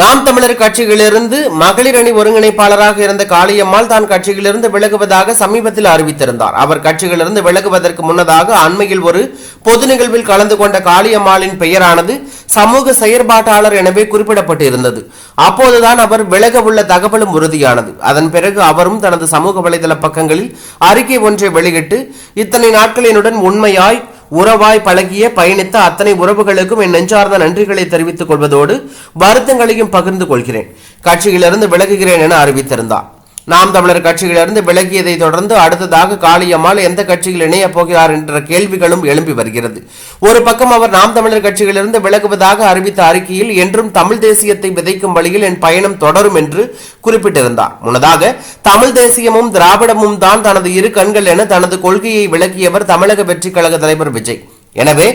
நாம் தமிழர் கட்சியிலிருந்து மகளிர் அணி ஒருங்கிணைப்பாளராக இருந்த காளியம்மாள் தான் கட்சியிலிருந்து விலகுவதாக சமீபத்தில் அறிவித்திருந்தார். அவர் கட்சியிலிருந்து விலகுவதற்கு முன்னதாக அண்மையில் ஒரு பொது நிகழ்வில் கலந்து கொண்ட காளியம்மாளின் பெயரானது சமூக செயற்பாட்டாளர் எனவே குறிப்பிடப்பட்டிருந்தது. அப்போதுதான் அவர் விலக உள்ள தகவலும் உறுதியானது. அதன் பிறகு அவரும் தனது சமூக வலைதள பக்கங்களில் அறிக்கை ஒன்றை வெளியிட்டு இத்தனை நாட்களினுடன் உண்மையாய் உறவாய் பழகிய பயணித்த அத்தனை உறவுகளுக்கும் என் நெஞ்சார்ந்த நன்றிகளை தெரிவித்துக் கொள்வதோடு வருத்தங்களையும் பகிர்ந்து கொள்கிறேன். கட்சியிலிருந்து விலகுகிறேன் என அறிவித்திருந்தார். நாம் தமிழர் கட்சியிலிருந்து விலகியதை தொடர்ந்து அடுத்ததாக காளியம்மாள் எந்த கட்சியில் இணையப் போகிறார் என்ற கேள்விகளும் எழும்பி வருகிறது. ஒரு பக்கம் அவர் நாம் தமிழர் கட்சியிலிருந்து விலகுவதாக அறிவித்த அறிக்கையில் என்றும் தமிழ் தேசியத்தை விதைக்கும் வழியில் என் பயணம் தொடரும் என்று குறிப்பிட்டிருந்தார். முன்னதாக தமிழ் தேசியமும் திராவிடமும் தான் தனது இரு கண்கள் என தனது கொள்கையை விளக்கியவர் தமிழக வெற்றி கழக தலைவர் விஜய். எனவே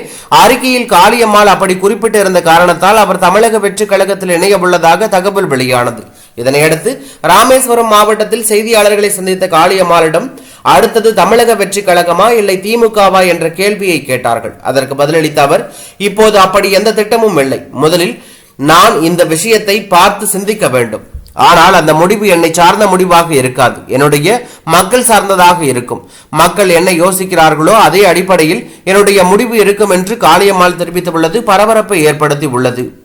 அறிக்கையில் காளியம்மாள் அப்படி குறிப்பிட்டிருந்த காரணத்தால் அவர் தமிழக வெற்றி கழகத்தில் இணைய உள்ளதாக தகவல் வெளியானது. இதனையடுத்து ராமேஸ்வரம் மாவட்டத்தில் செய்தியாளர்களை சந்தித்த காளியம்மாளிடம் அடுத்தது தமிழக வெற்றி கழகமா இல்லை திமுகவா? என்ற கேள்வியை கேட்டார்கள். அதற்கு பதிலளித்த அவர் இப்போது அப்படி எந்த திட்டமும் இல்லை. முதலில் நான் இந்த விஷயத்தை பார்த்து சிந்திக்க வேண்டும். ஆனால் அந்த முடிவு என்னை சார்ந்த முடிவாக இருக்காது. என்னுடைய மக்கள் சார்ந்ததாக இருக்கும். மக்கள் என்ன யோசிக்கிறார்களோ அதே அடிப்படையில் என்னுடைய முடிவு இருக்கும் என்று காளியம்மாள் தெரிவித்துள்ளது. பரபரப்பை ஏற்படுத்தி உள்ளது.